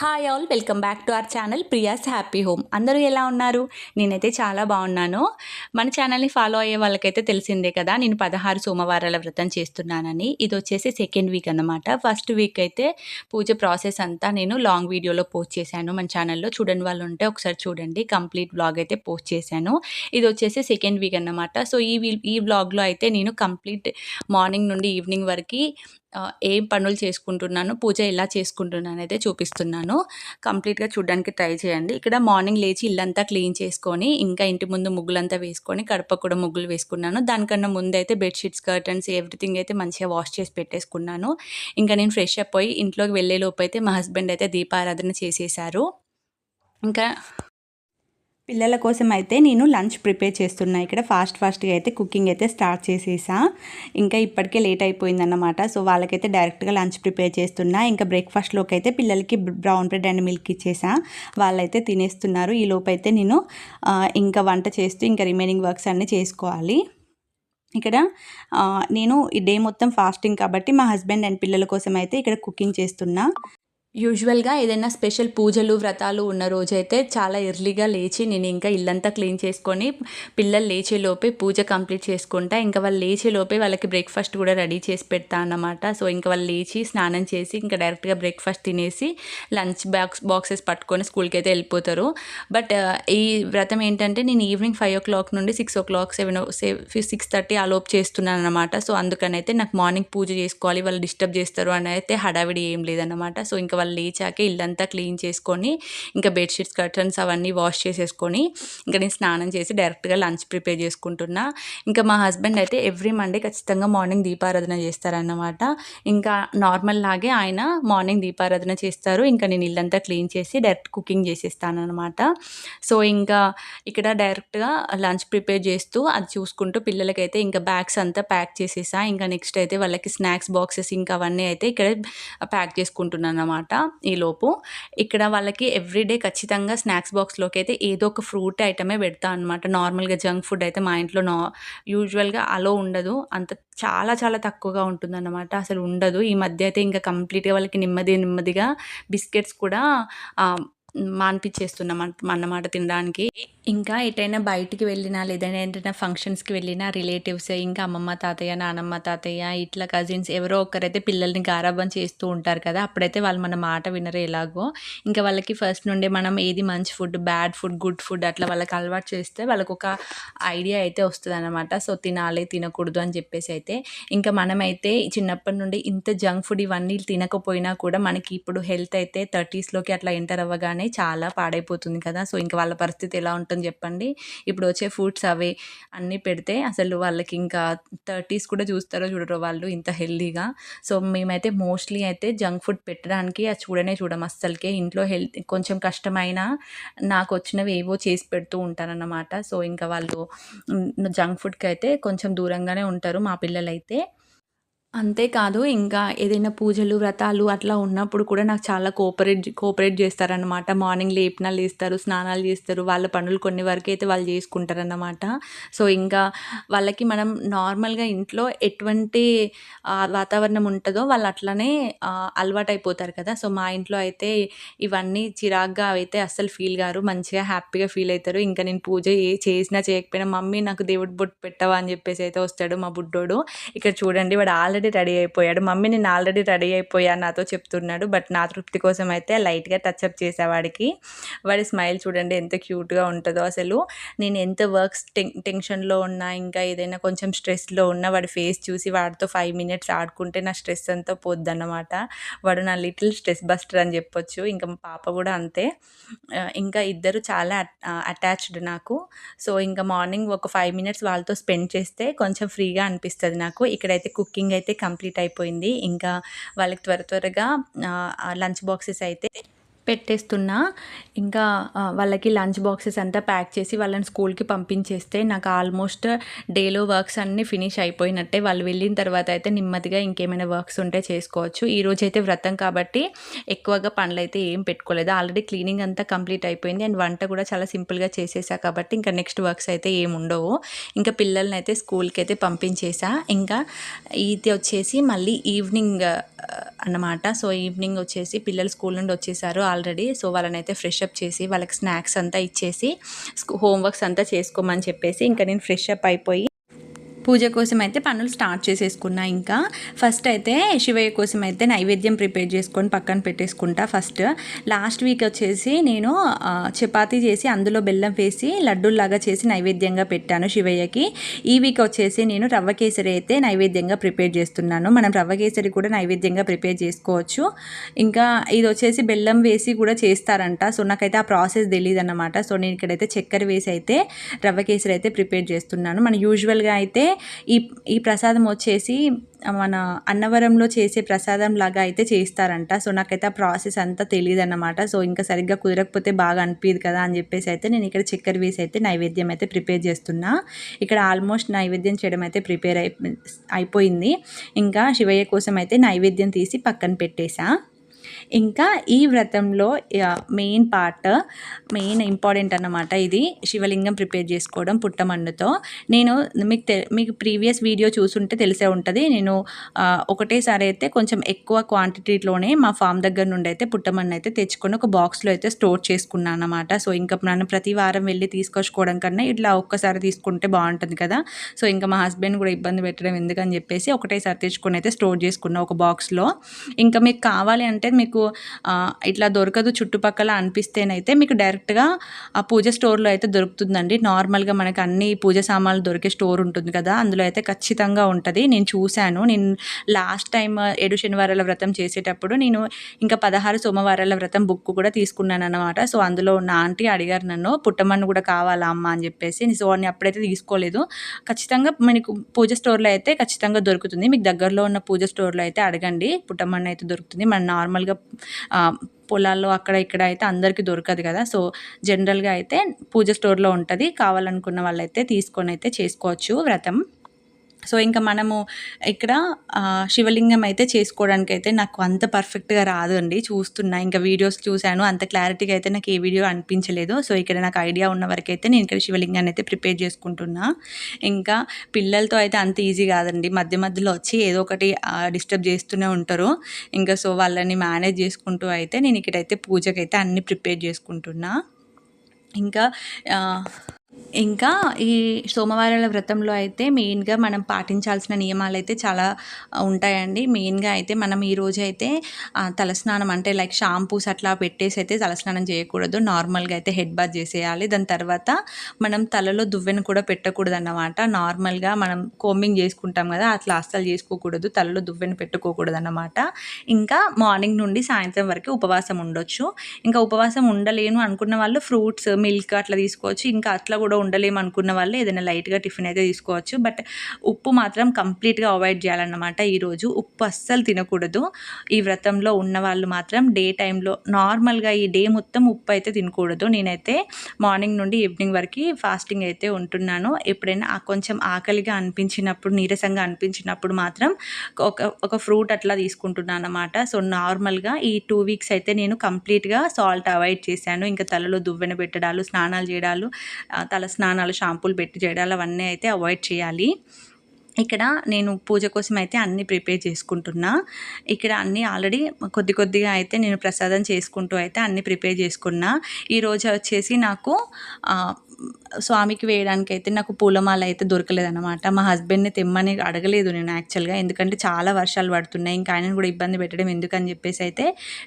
Hi all welcome back to our channel Priya's happy home అందరూ ఎలా ఉన్నారు? నేనైతే చాలా బాగున్నాను. మన ఛానల్ని ఫాలో అయ్యే వాళ్ళకైతే తెలిసిందే కదా నేను పదహారు సోమవారాల వ్రతం చేస్తున్నానని. ఇది వచ్చేసి సెకండ్ వీక్ అన్నమాట. ఫస్ట్ వీక్ అయితే పూజ ప్రాసెస్ అంతా నేను లాంగ్ వీడియోలో పోస్ట్ చేశాను. మన ఛానల్లో చూడని వాళ్ళు ఉంటే ఒకసారి చూడండి. కంప్లీట్ బ్లాగ్ అయితే పోస్ట్ చేశాను. ఇది వచ్చేసి సెకండ్ వీక్ అన్నమాట. సో ఈ ఈ బ్లాగ్లో అయితే నేను కంప్లీట్ మార్నింగ్ నుండి ఈవినింగ్ వరకు ఏం పనులు చేసుకుంటున్నాను పూజ ఎలా చేసుకుంటున్నాను అయితే చూపిస్తున్నాను. కంప్లీట్గా చూడడానికి ట్రై చేయండి. ఇక్కడ మార్నింగ్ లేచి ఇల్లంతా క్లీన్ చేసుకొని ఇంకా ఇంటి ముందు ముగ్గులంతా వేసుకొని కడప కూడా ముగ్గులు వేసుకున్నాను. దానికన్నా ముందు అయితే బెడ్షీట్స్ కర్టన్స్ ఎవ్రీథింగ్ అయితే మంచిగా వాష్ చేసి పెట్టేసుకున్నాను. ఇంకా నేను ఫ్రెష్ అప్ అయ్యి ఇంట్లోకి వెళ్ళే లోపు అయితే మా హస్బెండ్ అయితే దీపారాధన చేసేసారు. ఇంకా పిల్లల కోసం అయితే నేను లంచ్ ప్రిపేర్ చేస్తున్నా. ఇక్కడ ఫాస్ట్ ఫాస్ట్గా అయితే కుకింగ్ అయితే స్టార్ట్ చేసేసా. ఇంకా ఇప్పటికే లేట్ అయిపోయిందన్నమాట. సో వాళ్ళకైతే డైరెక్ట్గా లంచ్ ప్రిపేర్ చేస్తున్నా. ఇంకా బ్రేక్ఫాస్ట్లోకి అయితే పిల్లలకి బ్రౌన్ బ్రెడ్ అండ్ మిల్క్ ఇచ్చేసా. వాళ్ళైతే తినేస్తున్నారు. ఈ లోపైతే అయితే నేను ఇంకా వంట చేస్తూ ఇంకా రిమైనింగ్ వర్క్స్ అన్నీ చేసుకోవాలి. ఇక్కడ నేను ఈ డే మొత్తం ఫాస్టింగ్ కాబట్టి మా హస్బెండ్ అండ్ పిల్లల కోసం అయితే ఇక్కడ కుకింగ్ చేస్తున్నా. యూజువల్గా ఏదైనా స్పెషల్ పూజలు వ్రతాలు ఉన్న రోజైతే చాలా ఎర్లీగా లేచి నేను ఇంకా ఇల్లంతా క్లీన్ చేసుకొని పిల్లలు లేచేలోపే పూజ కంప్లీట్ చేసుకుంటా. ఇంకా వాళ్ళు లేచేలోపే వాళ్ళకి బ్రేక్ఫాస్ట్ కూడా రెడీ చేసి పెడతా అన్నమాట. సో ఇంకా వాళ్ళు లేచి స్నానం చేసి ఇంకా డైరెక్ట్గా బ్రేక్ఫాస్ట్ తినేసి లంచ్ బాక్స్ బాక్సెస్ పట్టుకొని స్కూల్కి అయితే వెళ్ళిపోతారు. బట్ ఈ వ్రతం ఏంటంటే నేను ఈవినింగ్ ఫైవ్ ఓ క్లాక్ నుండి six o'clock seven six thirty అలోప్ చేస్తున్నాను అనమాట సో అందుకని అయితే నాకు మార్నింగ్ పూజ చేసుకోవాలి వాళ్ళు డిస్టర్బ్ చేస్తారు అని అయితే హడావిడి ఏం లేదన్నమాట. సో ఇంకా వాళ్ళు లేచాక ఇల్లంతా క్లీన్ చేసుకొని ఇంకా బెడ్షీట్స్ కర్టన్స్ అవన్నీ వాష్ చేసేసుకొని ఇంకా నేను స్నానం చేసి డైరెక్ట్గా లంచ్ ప్రిపేర్ చేసుకుంటున్నా. ఇంకా మా హస్బెండ్ అయితే ఎవ్రీ మండే ఖచ్చితంగా మార్నింగ్ దీపారాధన చేస్తారన్నమాట. ఇంకా నార్మల్ లాగే ఆయన మార్నింగ్ దీపారాధన చేస్తారు. ఇంకా నేను ఇల్లంతా క్లీన్ చేసి డైరెక్ట్ కుకింగ్ చేసేస్తాను అనమాట సో ఇంకా ఇక్కడ డైరెక్ట్గా లంచ్ ప్రిపేర్ చేస్తూ అది చూసుకుంటూ పిల్లలకైతే ఇంకా బ్యాగ్స్ అంతా ప్యాక్ చేసేసా. ఇంకా నెక్స్ట్ అయితే వాళ్ళకి స్నాక్స్ బాక్సెస్ ఇంకా అవన్నీ అయితే ఇక్కడ ప్యాక్ చేసుకుంటున్నాను అనమాట ఈ లోపు. ఇక్కడ వాళ్ళకి ఎవ్రీడే ఖచ్చితంగా స్నాక్స్ బాక్స్లోకి అయితే ఏదో ఒక ఫ్రూట్ ఐటమే పెడతా అనమాట నార్మల్గా జంక్ ఫుడ్ అయితే మా ఇంట్లో నా యూజువల్గా అలో ఉండదు. అంత చాలా చాలా తక్కువగా ఉంటుందన్నమాట. అసలు ఉండదు. ఈ మధ్య అయితే ఇంకా కంప్లీట్గా వాళ్ళకి నెమ్మది నెమ్మదిగా బిస్కెట్స్ కూడా మాన్పించేస్తున్నాం అన్నమాట తినడానికి. ఇంకా ఎటైనా బయటికి వెళ్ళినా లేదైనా ఏంటైనా ఫంక్షన్స్కి వెళ్ళినా రిలేటివ్స్ ఇంకా అమ్మమ్మ తాతయ్య నానమ్మ తాతయ్య ఇట్లా కజిన్స్ ఎవరో ఒకరైతే పిల్లల్ని గారాబం చేస్తూ ఉంటారు కదా అప్పుడైతే వాళ్ళు మన మాట వినరు ఎలాగో. ఇంకా వాళ్ళకి ఫస్ట్ నుండే మనం ఏది మంచి food bad food good food అట్లా వాళ్ళకి అలవాటు చేస్తే వాళ్ళకు ఒక ఐడియా అయితే వస్తుంది అనమాట సో తినాలి తినకూడదు అని చెప్పేసి అయితే. ఇంకా మనమైతే చిన్నప్పటి నుండి ఇంత జంక్ ఫుడ్ ఇవన్నీ తినకపోయినా కూడా మనకి ఇప్పుడు హెల్త్ అయితే థర్టీస్లోకి అట్లా ఎంటర్ అవ్వగానే చాలా పాడైపోతుంది కదా. సో ఇంకా వాళ్ళ పరిస్థితి ఎలా ఉంటుంది చెప్పండి. ఇప్పుడు వచ్చే ఫుడ్స్ అవే అన్నీ పెడితే అసలు వాళ్ళకి ఇంకా థర్టీస్ కూడా చూస్తారో చూడరో వాళ్ళు ఇంత హెల్దీగా సో మేమైతే మోస్ట్లీ అయితే జంక్ ఫుడ్ పెట్టడానికి అది చూడనే చూడం. అస్సలకే ఇంట్లో హెల్త్ కొంచెం కష్టమైన నాకు వచ్చినవి ఏవో చేసి పెడుతూ ఉంటానన్నమాట సో ఇంకా వాళ్ళు జంక్ ఫుడ్కి అయితే కొంచెం దూరంగానే ఉంటారు మా పిల్లలైతే. అంతేకాదు ఇంకా ఏదైనా పూజలు వ్రతాలు అట్లా ఉన్నప్పుడు కూడా నాకు చాలా కోఆపరేట్ కోఆపరేట్ చేస్తారనమాట మార్నింగ్ లేపినా లేస్తారు స్నానాలు చేస్తారు వాళ్ళ పనులు కొన్ని వరకు అయితే వాళ్ళు చేసుకుంటారన్నమాట. సో ఇంకా వాళ్ళకి మనం నార్మల్గా ఇంట్లో ఎటువంటి వాతావరణం ఉంటుందో వాళ్ళు అట్లనే అలవాటు అయిపోతారు కదా. సో మా ఇంట్లో అయితే ఇవన్నీ చిరాగ్గా అయితే అస్సలు ఫీల్ గారు మంచిగా హ్యాపీగా ఫీల్ అవుతారు ఇంకా నేను పూజ ఏ చేసినా చేయకపోయినా మమ్మీ నాకు దేవుడి బొట్టు పెట్టవా? అని చెప్పేసి అయితే వస్తాడు మా బుడ్డోడు. ఇక్కడ చూడండి వాడు ఆల్రెడీ రెడీ అయిపోయాడు. మమ్మీ నేను ఆల్రెడీ రెడీ అయిపోయాను నాతో చెప్తున్నాడు. బట్ నా తృప్తి కోసం అయితే లైట్గా టచ్అప్ చేసేవాడికి. వాడి స్మైల్ చూడండి ఎంత క్యూట్గా ఉంటుందో అసలు. నేను ఎంత వర్క్స్ టెన్ టెన్షన్లో ఉన్నా ఇంకా ఏదైనా కొంచెం స్ట్రెస్లో ఉన్నా వాడి ఫేస్ చూసి వాడితో ఫైవ్ మినిట్స్ ఆడుకుంటే నా స్ట్రెస్ అంతా పోద్దన్నమాట. వాడు నా లిటిల్ స్ట్రెస్ బస్టర్ అని చెప్పొచ్చు. ఇంకా మా పాప కూడా అంతే. ఇంకా ఇద్దరు చాలా అటాచ్డ్ నాకు. సో ఇంకా మార్నింగ్ ఒక ఫైవ్ మినిట్స్ వాళ్ళతో స్పెండ్ చేస్తే కొంచెం ఫ్రీగా అనిపిస్తుంది నాకు. ఇక్కడైతే కుకింగ్ అయితే కంప్లీట్ అయిపోయింది. ఇంకా వాళ్ళకి త్వర త్వరగా లంచ్ బాక్సెస్ అయితే పెట్టేస్తున్నా. ఇంకా వాళ్ళకి లంచ్ బాక్సెస్ అంతా ప్యాక్ చేసి వాళ్ళని స్కూల్కి పంపించేస్తే నాకు ఆల్మోస్ట్ డేలో వర్క్స్ అన్నీ ఫినిష్ అయిపోయినట్టే. వాళ్ళు వెళ్ళిన తర్వాత అయితే నెమ్మదిగా ఇంకేమైనా వర్క్స్ ఉంటే చేసుకోవచ్చు. ఈ రోజు అయితే వ్రతం కాబట్టి ఎక్కువగా పనులు అయితే ఏం పెట్టుకోలేదు. ఆల్రెడీ క్లీనింగ్ అంతా కంప్లీట్ అయిపోయింది. అండ్ వంట కూడా చాలా సింపుల్గా చేసేసా కాబట్టి ఇంకా నెక్స్ట్ వర్క్స్ అయితే ఏమి ఉండవు. ఇంకా పిల్లల్ని అయితే స్కూల్కి అయితే పంపించేసా. ఇంకా ఇది వచ్చేసి మళ్ళీ ఈవినింగ్ అన్నమాట. సో ఈవినింగ్ వచ్చేసి పిల్లలు స్కూల్ నుండి వచ్చేసారు. ఆల్రెడీ. సో వాళ్ళనైతే ఫ్రెష్ అప్ చేసి వాళ్ళకి స్నాక్స్ అంతా ఇచ్చేసి హోంవర్క్స్ అంతా చేసుకోమని చెప్పేసి ఇంకా నేను ఫ్రెష్ అప్ అయిపోయి పూజ కోసం అయితే పనులు స్టార్ట్ చేసేసుకున్నా ఇంకా. ఫస్ట్ అయితే శివయ్య కోసం అయితే నైవేద్యం ప్రిపేర్ చేసుకొని పక్కన పెట్టేసుకుంటా ఫస్ట్ లాస్ట్ వీక్ వచ్చేసి నేను చపాతి చపాతీ చేసి అందులో బెల్లం వేసి లడ్డూల్లాగా చేసి నైవేద్యంగా పెట్టాను శివయ్యకి. ఈ వీక్ వచ్చేసి నేను రవ్వ కేసరి అయితే నైవేద్యంగా ప్రిపేర్ చేస్తున్నాను. మనం రవ్వ కేసరి కూడా నైవేద్యంగా ప్రిపేర్ చేసుకోవచ్చు. ఇంకా ఇది వచ్చేసి బెల్లం వేసి కూడా చేస్తారంట. సో నాకైతే ఆ ప్రాసెస్ తెలియదు అనమాట సో నేను ఇక్కడైతే చక్కెర వేసి అయితే రవ్వ కేసరి అయితే ప్రిపేర్ చేస్తున్నాను. మన యూజువల్గా అయితే ఈ ఈ ప్రసాదం వచ్చేసి మన అన్నవరంలో చేసే ప్రసాదం లాగా అయితే చేస్తారంట సో నాకైతే ఆ ప్రాసెస్ అంతా తెలియదు అన్నమాట సో ఇంకా సరిగ్గా కుదరకపోతే బాగా అనిపించదు కదా అని చెప్పేసి అయితే నేను ఇక్కడ చక్కెర వేసి అయితే నైవేద్యం అయితే ప్రిపేర్ చేస్తున్నా. ఇక్కడ ఆల్మోస్ట్ నైవేద్యం చేయడం అయితే ప్రిపేర్ అయిపోయింది. ఇంకా శివయ్య కోసం అయితే నైవేద్యం తీసి పక్కన పెట్టేశా. ఇంకా ఈ వ్రతంలో మెయిన్ పార్ట్ మెయిన్ ఇంపార్టెంట్ అన్నమాట ఇది. శివలింగం ప్రిపేర్ చేసుకోవడం పుట్టమన్నుతో నేను మీకు తె మీకు ప్రీవియస్ వీడియో చూసుంటే తెలిసే ఉంటుంది. నేను ఒకటేసారి అయితే కొంచెం ఎక్కువ క్వాంటిటీలోనే మా ఫామ్ దగ్గర నుండి అయితే పుట్టమన్ను అయితే తెచ్చుకొని ఒక బాక్స్లో అయితే స్టోర్ చేసుకున్నాను అనమాట సో ఇంకా నన్ను ప్రతి వారం వెళ్ళి తీసుకొచ్చుకోవడం కన్నా ఇట్లా ఒక్కసారి తీసుకుంటే బాగుంటుంది కదా. సో ఇంకా మా హస్బెండ్ కూడా ఇబ్బంది పెట్టడం ఎందుకని చెప్పేసి ఒకటేసారి తెచ్చుకొని అయితే స్టోర్ చేసుకున్నా ఒక బాక్స్లో ఇంకా మీకు కావాలి అంటే మీకు మీకు ఇట్లా దొరకదు చుట్టుపక్కల అనిపిస్తేనైతే మీకు డైరెక్ట్గా ఆ పూజ స్టోర్లో అయితే దొరుకుతుందండి. నార్మల్గా మనకు అన్ని పూజ సామాన్లు దొరికే స్టోర్ ఉంటుంది కదా అందులో అయితే ఖచ్చితంగా ఉంటుంది. నేను చూశాను. నేను లాస్ట్ టైం ఏడు శనివారాల వ్రతం చేసేటప్పుడు నేను ఇంకా పదహారు సోమవారాల వ్రతం బుక్ కూడా తీసుకున్నాను అనమాట సో అందులో నా ఆంటీ అడిగారు నన్ను పుట్టమన్ను కూడా కావాలా అమ్మ? అని చెప్పేసి. సో నేను అప్పుడైతే తీసుకోలేదు. ఖచ్చితంగా మనకు పూజ స్టోర్లో అయితే ఖచ్చితంగా దొరుకుతుంది. మీకు దగ్గరలో ఉన్న పూజ స్టోర్లో అయితే అడగండి. పుట్టమన్ను అయితే దొరుకుతుంది. మన నార్మల్గా పొలాల్లో అక్కడ ఇక్కడ అయితే అందరికీ దొరకదు కదా. సో జనరల్గా అయితే పూజ స్టోర్లో ఉంటుంది. కావాలనుకున్న వాళ్ళైతే తీసుకొని అయితే చేసుకోవచ్చు వ్రతం. సో ఇంకా మనము ఇక్కడ శివలింగం అయితే చేసుకోవడానికి అయితే నాకు అంత పర్ఫెక్ట్గా రాదు అండి చూస్తున్నా ఇంకా వీడియోస్ చూశాను అంత క్లారిటీగా అయితే నాకు ఏ వీడియో అనిపించలేదు. సో ఇక్కడ నాకు ఐడియా ఉన్న వరకు అయితే నేను ఇక్కడ శివలింగాన్ని అయితే ప్రిపేర్ చేసుకుంటున్నా. ఇంకా పిల్లలతో అయితే అంత ఈజీ కాదండి. మధ్య మధ్యలో వచ్చి ఏదో ఒకటి డిస్టర్బ్ చేస్తూనే ఉంటారు. ఇంకా సో వాళ్ళని మేనేజ్ చేసుకుంటూ అయితే నేను ఇక్కడైతే పూజకైతే అన్ని ప్రిపేర్ చేసుకుంటున్నా. ఇంకా ఇంకా ఈ సోమవారాల వ్రతంలో అయితే మెయిన్గా మనం పాటించాల్సిన నియమాలు అయితే చాలా ఉంటాయండి. మెయిన్గా అయితే మనం ఈ రోజు అయితే తలస్నానం అంటే లైక్ షాంపూస్ అట్లా పెట్టేసి అయితే తలస్నానం చేయకూడదు. నార్మల్గా అయితే హెడ్ బాత్ చేసేయాలి. దాని తర్వాత మనం తలలో దువ్వెన కూడా పెట్టకూడదు అన్నమాట నార్మల్గా మనం కోమింగ్ చేసుకుంటాం కదా అట్లా అస్సలు చేసుకోకూడదు. తలలో దువ్వెన పెట్టుకోకూడదు అన్నమాట ఇంకా మార్నింగ్ నుండి సాయంత్రం వరకు ఉపవాసం ఉండొచ్చు. ఇంకా ఉపవాసం ఉండలేను అనుకున్న వాళ్ళు ఫ్రూట్స్ మిల్క్ అట్లా తీసుకోవచ్చు. ఇంకా అట్లా కూడా కూడా ఉండలేము అనుకున్న వాళ్ళు ఏదైనా లైట్గా టిఫిన్ అయితే తీసుకోవచ్చు. బట్ ఉప్పు మాత్రం కంప్లీట్గా అవాయిడ్ చేయాలన్నమాట ఈరోజు. ఉప్పు అస్సలు తినకూడదు. ఈ వ్రతంలో ఉన్న వాళ్ళు మాత్రం డే టైంలో నార్మల్గా ఈ డే మొత్తం ఉప్పు అయితే తినకూడదు. నేనైతే మార్నింగ్ నుండి ఈవినింగ్ వరకు ఫాస్టింగ్ అయితే ఉంటున్నాను. ఎప్పుడైనా కొంచెం ఆకలిగా అనిపించినప్పుడు నీరసంగా అనిపించినప్పుడు మాత్రం ఒక ఒక ఫ్రూట్ అట్లా తీసుకుంటున్నాను అనమాట సో నార్మల్గా ఈ టూ వీక్స్ అయితే నేను కంప్లీట్గా సాల్ట్ అవాయిడ్ చేశాను. ఇంకా తలలో దువ్వెన పెట్టడాలు స్నానాలు చేయడాలు ఆ, స్నానాలు షాంపూలు పెట్టి చేయడాలు అవన్నీ అయితే అవాయిడ్ చేయాలి. ఇక్కడ నేను పూజ కోసం అయితే అన్నీ ప్రిపేర్ చేసుకుంటున్నా. ఇక్కడ అన్నీ ఆల్రెడీ కొద్ది కొద్దిగా అయితే నేను ప్రసాదం చేసుకుంటూ అయితే అన్నీ ప్రిపేర్ చేసుకున్నా. ఈరోజు వచ్చేసి నాకు స్వామికి వేయడానికి అయితే నాకు పూలమాల అయితే దొరకలేదన్నమాట. మా హస్బెండ్ని తెమ్మని అడగలేదు నేను యాక్చువల్గా. ఎందుకంటే చాలా వర్షాలు పడుతున్నాయి. ఇంకా ఆయనను కూడా ఇబ్బంది పెట్టడం ఎందుకని చెప్పేసి అయితే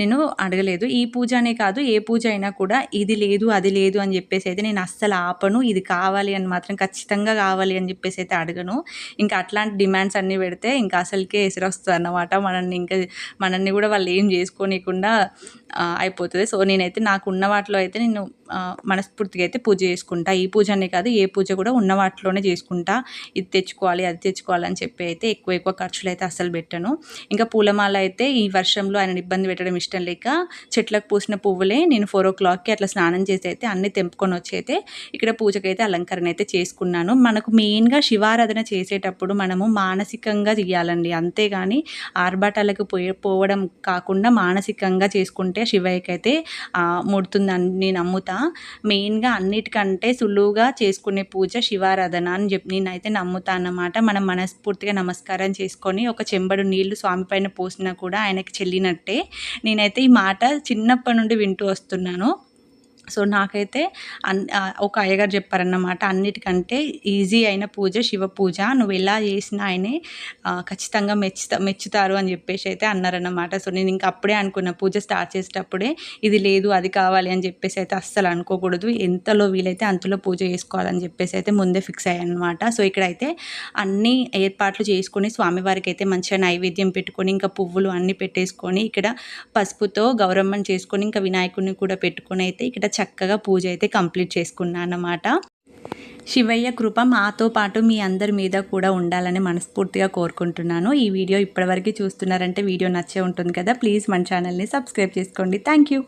నేను అడగలేదు. ఈ పూజ అనే కాదు ఏ పూజ అయినా కూడా ఇది లేదు అది లేదు అని చెప్పేసి అయితే నేను అస్సలు ఆపను. ఇది కావాలి అని మాత్రం ఖచ్చితంగా కావాలి అని చెప్పేసి అయితే అడగను. ఇంకా అట్లాంటి డిమాండ్స్ అన్నీ పెడితే ఇంకా అసలుకే ఎసిరొస్తుంది అన్నమాట మనల్ని ఇంకా మనల్ని కూడా వాళ్ళు ఏం చేసుకోనీయకుండా అయిపోతుంది. సో నేనైతే నాకు ఉన్న వాటిలో అయితే నేను మనస్ఫూర్తిగా అయితే పూజ చేసుకుంటా. ఈ పూజ అనే కాదు ఏ పూజ కూడా ఉన్న వాటిలోనే చేసుకుంటా ఇది తెచ్చుకోవాలి అది తెచ్చుకోవాలి అని చెప్పి అయితే ఎక్కువ ఎక్కువ ఖర్చులు అయితే అస్సలు పెట్టను. ఇంకా పూలమాల అయితే ఈ వర్షంలో ఆయన ఇబ్బంది పెట్టడం ఇష్టం లేక చెట్లకు పూసిన పువ్వులే నేను ఫోర్ ఓ క్లాక్కి అట్లా స్నానం చేసి అయితే అన్ని తెంపుకొని వచ్చి అయితే ఇక్కడ పూజకైతే అలంకరణ అయితే చేసుకున్నాను. మనకు మెయిన్గా శివారాధన చేసేటప్పుడు మనము మానసికంగా చేయాలండి. అంతేగాని ఆర్భాటాలకు పోయే పోవడం కాకుండా మానసికంగా చేసుకుంటే శివయ్యకైతే అయితే ముడుతుందని నేను నమ్ముతా. మెయిన్గా అన్నిటికంటే సులువుగా చేసుకునే పూజ శివారాధన అని చెప్పి నేనైతే నమ్ముతా అన్నమాట. మనం మనస్ఫూర్తిగా నమస్కారం చేసుకొని ఒక చెంబడు నీళ్ళు స్వామి పైన పోసినా కూడా ఆయనకి చెల్లినట్టే. నేనైతే ఈ మాట చిన్నప్పటి నుండి వింటూ వస్తున్నాను. సో నాకైతే అన్ ఒక అయ్యగారు చెప్పారన్నమాట అన్నిటికంటే ఈజీ అయిన పూజ శివ పూజ. నువ్వు ఎలా చేసినా ఆయనే ఖచ్చితంగా మెచ్చుతా మెచ్చుతారు అని చెప్పేసి అయితే అన్నారన్నమాట. సో నేను ఇంకా అప్పుడే అనుకున్న పూజ స్టార్ట్ చేసేటప్పుడే ఇది లేదు అది కావాలి అని చెప్పేసి అయితే అస్సలు అనుకోకూడదు. ఎంతలో వీలైతే అంతలో పూజ చేసుకోవాలని చెప్పేసి అయితే ముందే ఫిక్స్ అయ్యానమాట సో ఇక్కడైతే అన్ని ఏర్పాట్లు చేసుకొని స్వామివారికి అయితే మంచిగా నైవేద్యం పెట్టుకొని ఇంకా పువ్వులు అన్నీ పెట్టేసుకొని ఇక్కడ పసుపుతో గౌరమ్మని చేసుకొని ఇంకా వినాయకుడిని కూడా పెట్టుకొని అయితే ఇక్కడ చక్కగా పూజ అయితే కంప్లీట్ చేసుకున్నాను అన్నమాట. శివయ్య కృప మాతో పాటు మీ అందరి మీద కూడా ఉండాలని మనస్ఫూర్తిగా కోరుకుంటున్నాను. ఈ వీడియో ఇప్పటివరకు చూస్తున్నారంటే వీడియో నచ్చే ఉంటుంది కదా ప్లీజ్ మన ఛానల్ని సబ్స్క్రైబ్ చేసుకోండి. Thank you.